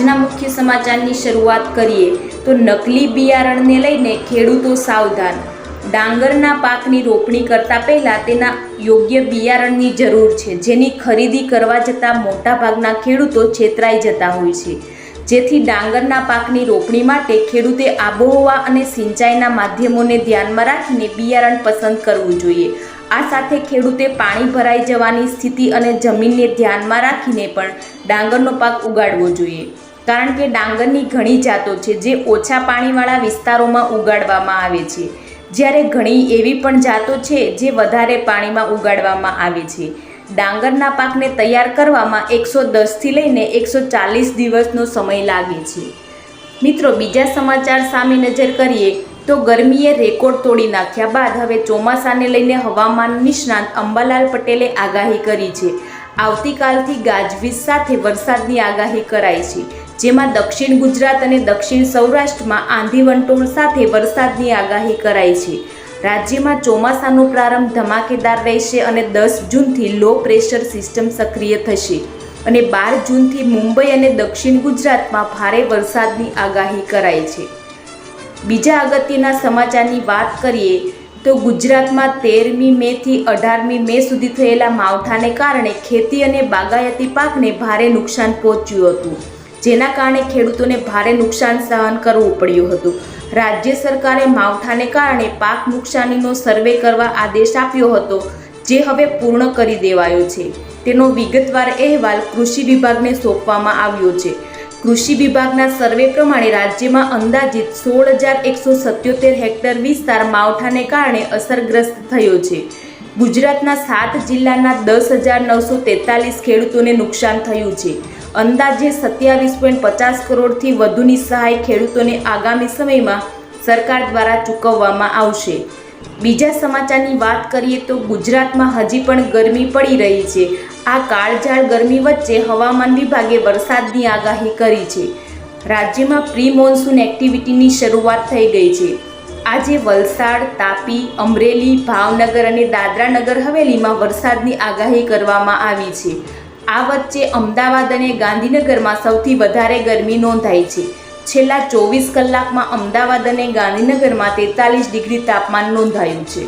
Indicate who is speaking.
Speaker 1: આજના મુખ્ય સમાચારની શરૂઆત કરીએ. તો નકલી બિયારણને લઈને ખેડૂતો સાવધાન. ડાંગરના પાકની રોપણી કરતા પહેલાં તેના યોગ્ય બિયારણની જરૂર છે. જેની ખરીદી કરવા જતાં મોટાભાગના ખેડૂતો છેતરાઈ જતા હોય છે. જેથી ડાંગરના પાકની રોપણી માટે ખેડૂતે આબોહવા અને સિંચાઈના માધ્યમોને ધ્યાનમાં રાખીને બિયારણ પસંદ કરવું જોઈએ. આ સાથે ખેડૂતે પાણી ભરાઈ જવાની સ્થિતિ અને જમીનને ધ્યાનમાં રાખીને પણ ડાંગરનો પાક ઉગાડવો જોઈએ. કારણ કે ડાંગરની ઘણી જાતો છે જે ઓછા પાણીવાળા વિસ્તારોમાં ઉગાડવામાં આવે છે. જ્યારે ઘણી એવી પણ જાતો છે જે વધારે પાણીમાં ઉગાડવામાં આવે છે. ડાંગરના પાકને તૈયાર કરવામાં એકસો દસથી લઈને એકસો ચાલીસ દિવસનો સમય લાગે છે. મિત્રો, બીજા સમાચાર સામે નજર કરીએ તો ગરમીએ રેકોર્ડ તોડી નાખ્યા બાદ હવે ચોમાસાને લઈને હવામાન નિષ્ણાંત અંબાલાલ પટેલે આગાહી કરી છે. આવતીકાલથી ગાજવીજ સાથે વરસાદની આગાહી કરાઈ છે. જેમાં દક્ષિણ ગુજરાત અને દક્ષિણ સૌરાષ્ટ્રમાં આંધી વંટોળ સાથે વરસાદની આગાહી કરાઈ છે. રાજ્યમાં ચોમાસાનો પ્રારંભ ધમાકેદાર રહેશે અને દસ જૂનથી લો પ્રેશર સિસ્ટમ સક્રિય થશે અને બાર જૂનથી મુંબઈ અને દક્ષિણ ગુજરાતમાં ભારે વરસાદની આગાહી કરાઈ છે. બીજા અગત્યના સમાચારની વાત કરીએ તો ગુજરાતમાં તેરમી મેથી અઢારમી મે સુધી થયેલા માવઠાને કારણે ખેતી અને બાગાયતી પાકને ભારે નુકસાન પહોંચ્યું હતું. જેના કારણે ખેડૂતોને ભારે નુકસાન સહન કરવું પડ્યું હતું. રાજ્ય સરકારે માવઠાને કારણે પાક નુકસાનીનો સર્વે કરવા આદેશ આપ્યો હતો, જે હવે પૂર્ણ કરી દેવાયો છે. તેનો વિગતવાર અહેવાલ કૃષિ વિભાગને સોંપવામાં આવ્યો છે. કૃષિ વિભાગના સર્વે પ્રમાણે રાજ્યમાં અંદાજિત સોળ હજાર એકસો સત્યોતેર હેક્ટર વિસ્તાર માવઠાને કારણે અસરગ્રસ્ત થયો છે. ગુજરાતના સાત જિલ્લાના દસ હજાર નવસો તેતાલીસ ખેડૂતોને નુકસાન થયું છે. અંદાજે સત્યાવીસ પોઈન્ટ પચાસ કરોડથી વધુની સહાય ખેડૂતોને આગામી સમયમાં સરકાર દ્વારા ચૂકવવામાં આવશે. બીજા સમાચારની વાત કરીએ તો ગુજરાતમાં હજી પણ ગરમી પડી રહી છે. આ કાળઝાળ ગરમી વચ્ચે હવામાન વિભાગે વરસાદની આગાહી કરી છે. રાજ્યમાં પ્રી મોન્સૂન એક્ટિવિટીની શરૂઆત થઈ ગઈ છે. આજે વલસાડ, તાપી, અમરેલી, ભાવનગર અને દાદરાનગર હવેલીમાં વરસાદની આગાહી કરવામાં આવી છે. આ વચ્ચે અમદાવાદ અને ગાંધીનગરમાં સૌથી વધારે ગરમી નોંધાઈ છે. છેલ્લા ચોવીસ કલાકમાં અમદાવાદ અને ગાંધીનગરમાં તેતાલીસ ડિગ્રી તાપમાન નોંધાયું છે.